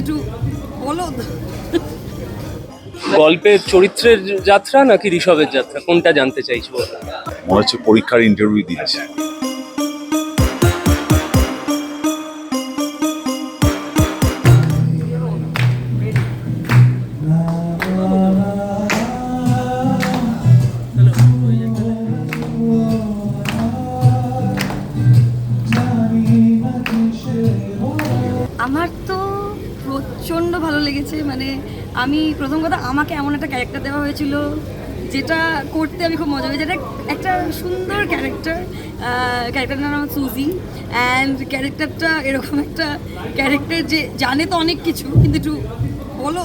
একটু বলো। গল্পের চরিত্রের যাত্রা নাকি ঋষভের যাত্রা? কোনটা জানতে চাইছো? মনে হচ্ছে পরীক্ষার ইন্টারভিউ দিচ্ছে। মানে আমি প্রথম কথা আমাকে এমন একটা ক্যারেক্টার দেওয়া হয়েছিল যেটা করতে আমি খুব মজা পেয়েছি একটা সুন্দর ক্যারেক্টার ক্যারেক্টারটার নাম সুজি অ্যান্ড ক্যারেক্টারটা এরকম একটা ক্যারেক্টার যে জানে তো অনেক কিছু, কিন্তু একটু বলো।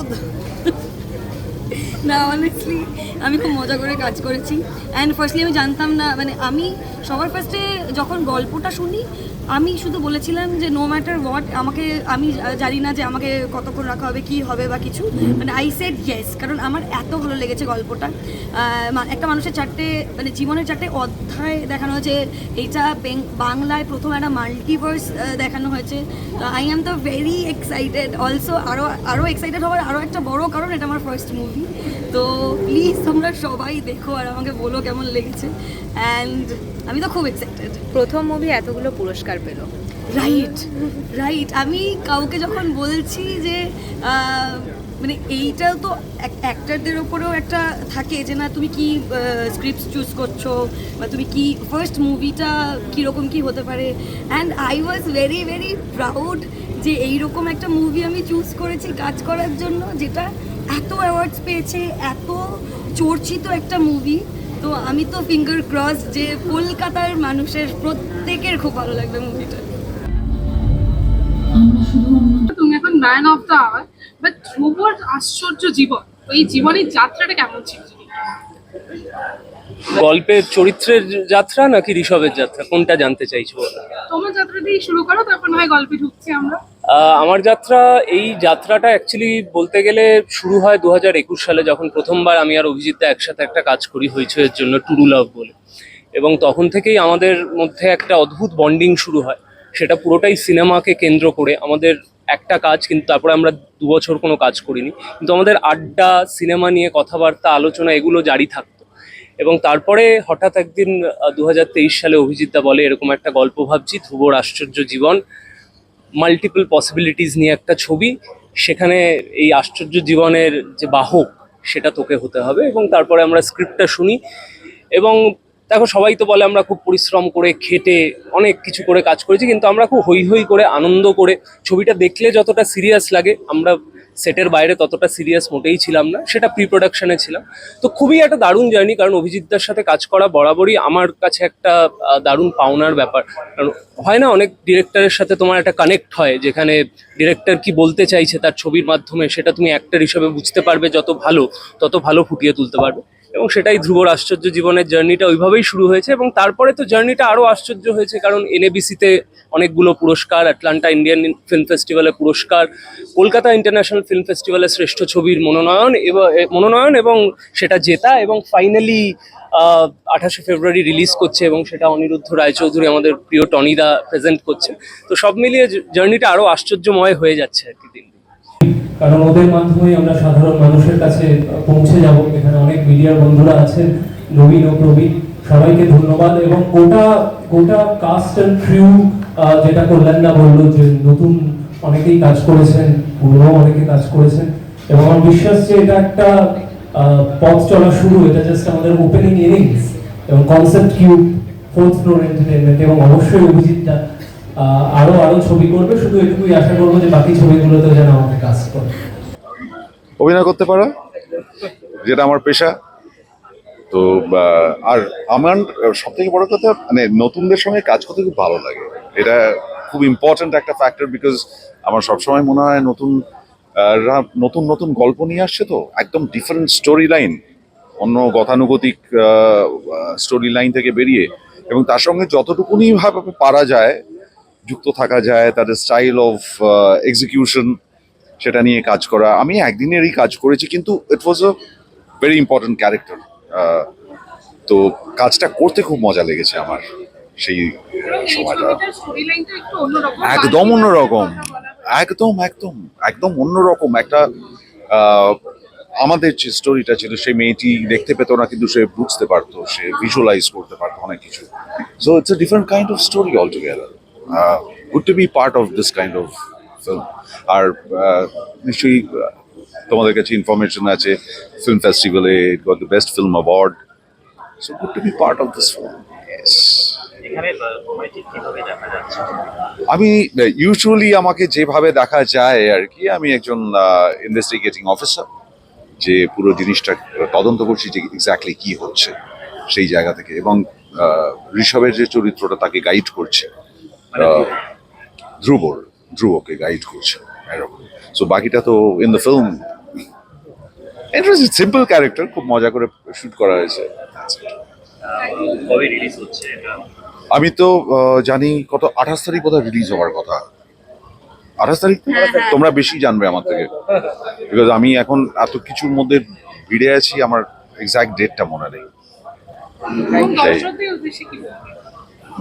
না অনেস্টলি আমি খুব মজা করে কাজ করেছি। অ্যান্ড ফার্স্টলি আমি জানতাম না মানে আমি সবার ফার্স্টে যখন গল্পটা শুনি আমি শুধু বলেছিলাম যে নো ম্যাটার হোয়াট আমাকে আমি জানি না যে আমাকে কতক্ষণ রাখা হবে কি হবে বা কিছু। মানে আই সেড ইয়েস কারণ আমার এত ভালো লেগেছে গল্পটা। একটা মানুষের চারটে মানে জীবনের চারটে অধ্যায় দেখানো হয়েছে। এইটা বাংলায় প্রথম একটা মাল্টিভার্স দেখানো হয়েছে। I am the very excited also আরও আরও এক্সাইটেড হওয়ার আরও একটা বড় কারণ এটা আমার ফার্স্ট মুভি তো প্লিজ তোমরা সবাই দেখো আর আমাকে বলো কেমন লেগেছে। অ্যান্ড আমি তো খুব এক্সাইটেড প্রথম মুভি এতগুলো পুরস্কার পেল। রাইট রাইট আমি কাউকে যখন বলছি যে মানে এইটাও তো অ্যাক্টারদের ওপরেও একটা থাকে যে না তুমি কি স্ক্রিপ্ট চুজ করছ? বা তুমি কি ফার্স্ট মুভিটা কীরকম কি হতে পারে? And I was very very proud যে এইরকম একটা মুভি আমি চুজ করেছি কাজ করার জন্য যেটা এত অ্যাওয়ার্ডস পেয়েছে এত চর্চিত একটা মুভি তো আমি তো ফিঙ্গার ক্রস যে কলকাতার মানুষের প্রত্যেকের খুব ভালো লাগবে মুভিটা তুমি এখন man of the hour but ধ্রুবর আশ্চর্য জীবন। এই জীবনের যাত্রাটা কেমন ছিল? গল্পের চরিত্রের যাত্রা নাকি ঋষভের যাত্রা? কোনটা জানতে চাইছো তোমার যাত্রা দিয়ে শুরু করো তারপর না হয় গল্পে ঢুকছি আমরা। আমার যাত্রা, এই যাত্রাটা অ্যাকচুয়ালি বলতে গেলে শুরু হয় দু হাজার একুশ সালে যখন প্রথমবার আমি আর অভিজিৎদা একসাথে একটা কাজ করি এর জন্য টুরু লাভ বলে। এবং তখন থেকেই আমাদের মধ্যে একটা অদ্ভুত বন্ডিং শুরু হয়। সেটা পুরোটাই সিনেমাকে কেন্দ্র করে আমাদের একটা কাজ, কিন্তু তারপরে আমরা দু বছর কোনো কাজ করিনি। কিন্তু আমাদের আড্ডা, সিনেমা নিয়ে কথাবার্তা, আলোচনা এগুলো জারি থাকতো। এবং তারপরে হঠাৎ একদিন দু হাজার তেইশ সালে অভিজিৎদা বলে, এরকম একটা গল্প ভাবছি, ধ্রুবর আশ্চর্য জীবন। মাল্টিপল পসিবিলিটিস নিয়ে একটা ছবি, সেখানে এই আশ্চর্য জীবনের যে বাহক সেটা তোকে হতে হবে এবং তারপরে আমরা স্ক্রিপ্টটা শুনি। এবং দেখো, সবাই তো বলে আমরা খুব পরিশ্রম করে খেটে অনেক কিছু করে কাজ করেছি, কিন্তু আমরা খুব হৈ হৈ করে আনন্দ করে ছবিটা দেখলে যতটা সিরিয়াস লাগে, আমরা সেটের বাইরে ততটা সিরিয়াস মোটেই ছিলাম না, সেটা প্রি প্রোডাকশনে ছিলাম। তো খুবই একটা দারুণ জার্নি কারণ অভিজিৎদার সাথে কাজ করা বরাবরই আমার কাছে একটা দারুণ পাওনার ব্যাপার। কারণ হয় না, অনেক ডিরেক্টরের সাথে তোমার একটা কানেক্ট হয়, যেখানে ডিরেক্টর কি বলতে চাইছে তার ছবির মাধ্যমে, সেটা তুমি অ্যাক্টর হিসেবে বুঝতে পারবে, যত ভালো, তত ভালো ফুটিয়ে তুলতে পারবে। এবং সেটাই ধ্রুবর আশ্চর্য জীবনের জার্নিটা ওইভাবেই শুরু হয়েছে এবং তারপরে তো জার্নিটা আরও আশ্চর্য হয়েছে, কারণ এনএবিসিতে অনেকগুলো পুরস্কার আটলান্টা ইন্ডিয়ান ফিল্ম ফেস্টিভ্যালে পুরস্কার, কলকাতা ইন্টারন্যাশনাল ফিল্ম ফেস্টিভ্যালে শ্রেষ্ঠ ছবির মনোনয়ন এবং মনোনয়ন এবং সেটা জেতা এবং ফাইনালি আঠাশে ফেব্রুয়ারি রিলিজ করছে এবং সেটা অনিরুদ্ধ রায়চৌধুরী, আমাদের প্রিয় টনিদা প্রেজেন্ট করছে তো সব মিলিয়ে জার্নিটা আরও আশ্চর্যময় হয়ে যাচ্ছে আর কি দিন। কারণ ওদের মাধ্যমেই আমরা সাধারণ মানুষের কাছে পৌঁছে যাব এখানে অনেক মিডিয়ার বন্ধুরা আছেন, নবীন ও প্রবীণ, সবাইকে ধন্যবাদ এবং গোটা গোটা কাস্ট অ্যান্ড ক্রিউ যেটা কল্যাণদা বলল যে নতুন অনেকেই কাজ করেছেন পুরনো অনেকে কাজ করেছেন এবং আমার বিশ্বাস যে এটা একটা পথ চলা শুরু, এটা জাস্ট আমাদের ওপেনিং ইনিংস এবং concept cube fourth floor entertainment এবং অবশ্যই অভিজিৎটা আরও আরও ছবি করবে, শুধু এটুকুই আশা করব যে বাকি ছবিগুলোতে যেন আমাকে কাজ করে। অভিনয় করতে পারা? যেটা আমার পেশা। তো আর আমার সব থেকে বড় কথা মানে নতুনদের সঙ্গে কাজ করতে খুব ভালো লাগে। এটা খুব ইম্পর্ট্যান্ট একটা ফ্যাক্টর বিকজ আমার সবসময় মনে হয় নতুন নতুন নতুন গল্প নিয়ে আসছে তো, একদম ডিফারেন্ট স্টোরি লাইন অন্য গতানুগতিক স্টোরি লাইন থেকে বেরিয়ে। এবং তার সঙ্গে যতটুকুনি ভাবে পারা যায়, যুক্ত থাকা যায়, তাদের স্টাইল অফ এক্সিকিউশন সেটা নিয়ে কাজ করা। আমি একদিনেরই কাজ করেছি, কিন্তু it was a very important character তো কাজটা করতে খুব মজা লেগেছে আমার সেই সময়টা। একদম অন্যরকম। একদম একদম একদম অন্যরকম। একটা আমাদের যে স্টোরিটা ছিল, সেই মেয়েটি দেখতে পেত না, কিন্তু সে বুঝতে পারতো, সে ভিজুয়ালাইজ করতে পারতো অনেক কিছু। So it's a different kind of story all together good to be part of this kind of film আর নিশ্চয়ই তোমাদের কাছে ইনফরমেশন আছে ফিল্ম ফেস্টিভ্যালে got the best film award so good to be part of this film আমি usually আমাকে যেভাবে দেখা যায় আর কি আমি একজন ইনভেস্টিগেটিং অফিসার যে পুরো জিনিসটা তদন্ত করছি যে এক্স্যাক্টলি কি হচ্ছে সেই জায়গা থেকে এবং ঋষভের যে চরিত্রটা তাকে গাইড করছে আহ, ধ্রুবর ধ্রুবকে গাইড করছে। এরকম সো বাকিটা তো in the film interest simple character খুব মজা করে শুট করা হয়েছে। কবে রিলিজ হচ্ছে এটা? আমি তো জানি কত আঠাশ তারিখ কোথায় রিলিজ হওয়ার কথা। আঠাশ তারিখ? তোমরা বেশি জানবে আমার থেকে। বিকজ আমি এখন এত কিছুর মধ্যে ভিড়ে আছি আমার এক্সাক্ট ডেটটা মনে নেই। দর্শকদের উদ্দেশ্যে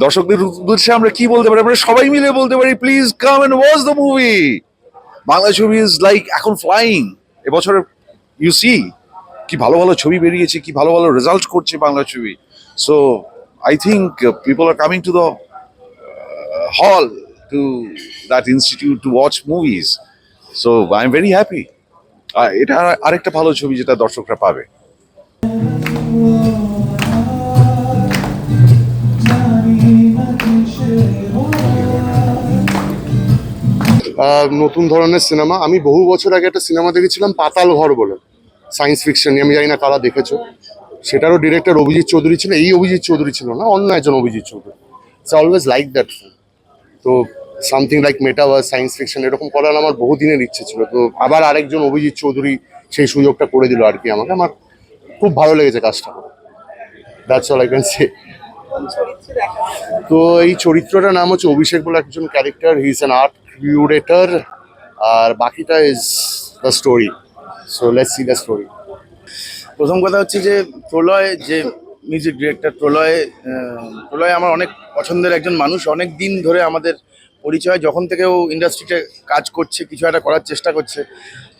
দর্শকদের উদ্দেশ্যে আমরা কি বলতে পারি? আমরা সবাই মিলে বলতে পারি please come and watch the movie Bangla ছবি ইজ লাইক এখন ফ্লাইং এবছর ইউ সি কি ভালো ভালো ছবি বেরিয়েছে, কি ভালো ভালো রেজাল্ট করছে বাংলা ছবি so I think people are coming to the hall to that institute to watch movies so I am very happy এটা আরেকটা ভালো ছবি যেটা দর্শকরা পাবে। নতুন ধরনের সিনেমা। আমি বহু বছর আগে একটা সিনেমা দেখেছিলাম পাতাল ঘর বলে। সায়েন্স ফিকশন আমি জানি না কারা দেখেছ। সেটারও ডিরেক্টর অভিজিৎ চৌধুরী ছিল এই অভিজিৎ চৌধুরী ছিল না অন্য একজন অভিজিৎ চৌধুরী। সে অলওয়েজ লাইক দ্যাট তো something like metaverse science fiction এরকম করার আমার বহু দিনের ইচ্ছে ছিল। তো আবার আরেকজন অভিজিৎ চৌধুরী সেই সুযোগটা করে দিল আর কি আমাকে। আমার খুব ভালো লেগেছে কাজটা that's all I can say তো এই চরিত্রটার নাম হচ্ছে অভিষেক বলে একজন character he is an art curator আর বাকিটা is the story so let's see the story প্রথম কথা হচ্ছে যে, প্রলয় যে মিউজিক ডিরেক্টর প্রলয় প্রলয় আমার অনেক পছন্দের একজন মানুষ। অনেক দিন ধরে আমাদের পরিচয়, যখন থেকে ও ইন্ডাস্ট্রিতে কাজ করছে, কিছু একটা করার চেষ্টা করছে,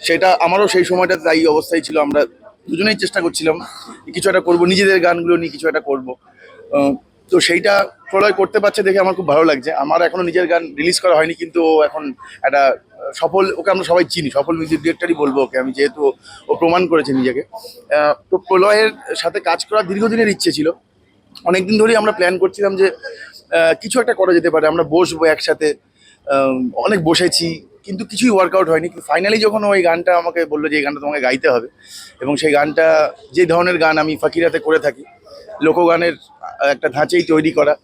সেটা আমারও সেই সময়টা তাই অবস্থায় ছিল। আমরা দুজনেই চেষ্টা করছিলাম, কিছু একটা করব, নিজেদের গানগুলো নিয়ে কিছু একটা করব। তো সেইটা প্রলয় করতে পারছে দেখে আমার খুব ভালো লাগছে। আমার এখনও নিজের গান রিলিজ করা হয়নি কিন্তু এখন একটা সফল, ওকে আমরা সবাই চিনি, সফল মিউজিক ডিরেক্টরই বলব ওকে, আমি যেহেতু ও- ও প্রমাণ করেছে নিজেকে। তো প্রলয়ের সাথে কাজ করার দীর্ঘদিনের ইচ্ছে ছিল। অনেকদিন ধরেই আমরা প্ল্যান করছিলাম যে কিছু একটা করা যেতে পারে, আমরা বসবো একসাথে অনেক বসেছি, কিন্তু কিছুই ওয়ার্কআউট হয়নি। কিন্তু ফাইনালি যখন ওই গানটা আমাকে বলল যে এই গানটা তোমাকে গাইতে হবে, এবং সেই গানটা, যে ধরনের গান আমি ফাকিরাতে করে থাকি লোকগানের একটা ধাঁচেই তৈরি করা।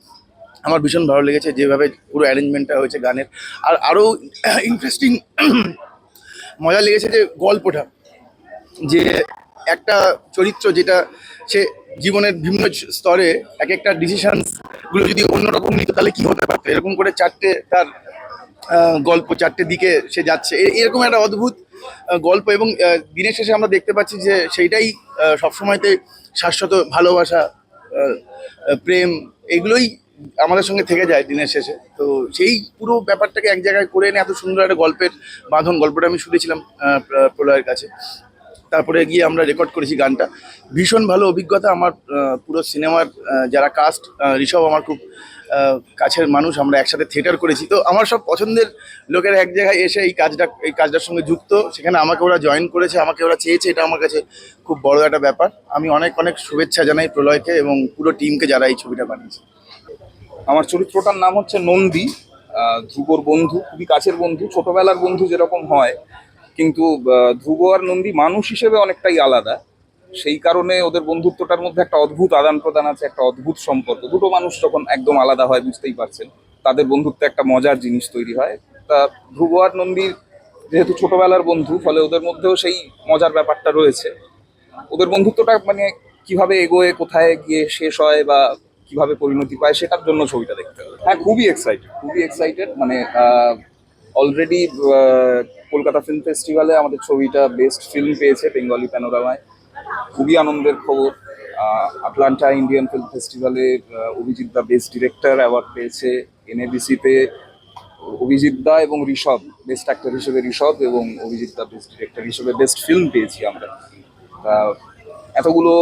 আমার ভীষণ ভালো লেগেছে যেভাবে পুরো অ্যারেঞ্জমেন্টটা হয়েছে গানের। আর আরও ইন্টারেস্টিং মজা লেগেছে যে গল্পটা, যে একটা চরিত্র যেটা সে জীবনের বিভিন্ন স্তরে এক একটা ডিসিশনগুলো যদি অন্যরকম নিত তাহলে কী হতে পারতো? এরকম করে চারটে তার গল্প চারটে দিকে সে যাচ্ছে। এরকম একটা অদ্ভুত গল্প এবং দিনের শেষে আমরা দেখতে পাচ্ছি যে সেইটাই সবসময়তে শাশ্বত ভালোবাসা প্রেম, এগুলোই আমাদের সঙ্গে থেকে যায় দিনের শেষে। তো সেই পুরো ব্যাপারটাকে এক জায়গায় করে এনে এত সুন্দর একটা গল্পের বাঁধন, গল্পটা আমি শুনেছিলাম প্রলয়ের কাছে। তারপরে গিয়ে আমরা রেকর্ড করেছি গানটা। ভীষণ ভালো অভিজ্ঞতা আমার পুরো সিনেমার যারা কাস্ট ঋষভ আমার খুব কাছের মানুষ, আমরা একসাথে থিয়েটার করেছি। তো আমার সব পছন্দের লোকের এক জায়গায় এসে এই কাজটা, এই কাজটার সঙ্গে যুক্ত। সেখানে আমাকে ওরা জয়েন করেছে, আমাকে ওরা চেয়েছে, এটা আমার কাছে খুব বড় একটা ব্যাপার। আমি অনেক অনেক শুভেচ্ছা জানাই প্রলয়কে এবং পুরো টিমকে যারা এই ছবিটা বানিয়েছে। আমার চরিত্রটার নাম হচ্ছে নন্দী। ধ্রুবর বন্ধু, খুবই কাছের বন্ধু, ছোটবেলার বন্ধু যেরকম হয়। কিন্তু ধ্রুব আর নন্দী মানুষ হিসেবে অনেকটাই আলাদা। সেই কারণে ওদের বন্ধুত্বটার মধ্যে একটা অদ্ভুত আদান প্রদান আছে একটা অদ্ভুত সম্পর্ক। দুটো মানুষ যখন একদম আলাদা হয় বুঝতেই পারছেন তাদের বন্ধুত্বে একটা মজার জিনিস তৈরি হয়। তা ধ্রুব আর নন্দীর যেহেতু ছোটবেলার বন্ধু ফলে ওদের মধ্যেও সেই মজার ব্যাপারটা রয়েছে। ওদের বন্ধুত্বটা মানে কীভাবে এগোয় কোথায় গিয়ে শেষ হয় বা কীভাবে পরিণতি পায় সেটার জন্য ছবিটা দেখতে হবে। হ্যাঁ খুবই এক্সাইটেড খুবই এক্সাইটেড মানে অলরেডি কলকাতা ফিল্ম ফেস্টিভ্যালে আমাদের ছবিটা বেস্ট ফিল্ম পেয়েছে বেঙ্গলি প্যানোরামায় খুবই আনন্দের খবর। আটলান্টা ইন্ডিয়ান ফিল্ম ফেস্টিভ্যালে অভিজিৎ দা বেস্ট ডিরেক্টর অ্যাওয়ার্ড পেয়েছে এনএবিসিতে অভিজিৎ দা এবং ঋষভ বেস্ট অ্যাক্টর হিসেবে ঋষভ এবং অভিজিৎ দা বেস্ট ডিরেক্টর হিসেবে বেস্ট ফিল্ম পেয়েছি আমরা। তা, এতগুলো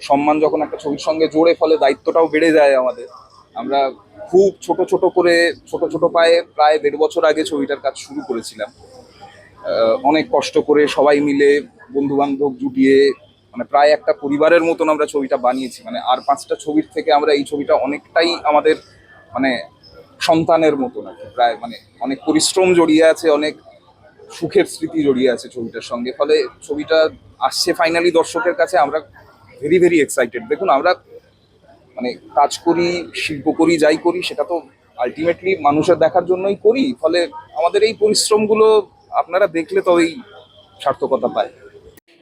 সম্মান যখন একটা ছবির সঙ্গে জোড়ে, ফলে দায়িত্বটাও বেড়ে যায় আমাদের। আমরা খুব ছোট ছোট করে, ছোট ছোট পায়ে প্রায় দেড় বছর আগে ছবিটার কাজ শুরু করেছিলাম। অনেক কষ্ট করে সবাই মিলে বন্ধু বান্ধব জুটিয়ে মানে প্রায় একটা পরিবারের মতন আমরা ছবিটা বানিয়েছি। মানে আর পাঁচটা ছবির থেকে আমরা এই ছবিটা অনেকটাই আমাদের মানে সন্তানের মতন আর প্রায় মানে অনেক পরিশ্রম জড়িয়ে আছে, অনেক সুখের স্মৃতি জড়িয়ে আছে ছবিটার সঙ্গে। ফলে ছবিটা আসছে ফাইনালি দর্শকের কাছে, আমরা ভেরি ভেরি এক্সাইটেড দেখুন, আমরা মানে কাজ করি, শিল্প করি, যাই করি, সেটা তো আলটিমেটলি মানুষের দেখার জন্যই করি। ফলে আমাদের এই পরিশ্রমগুলো আপনারা দেখলে তবেই সার্থকতা পায়।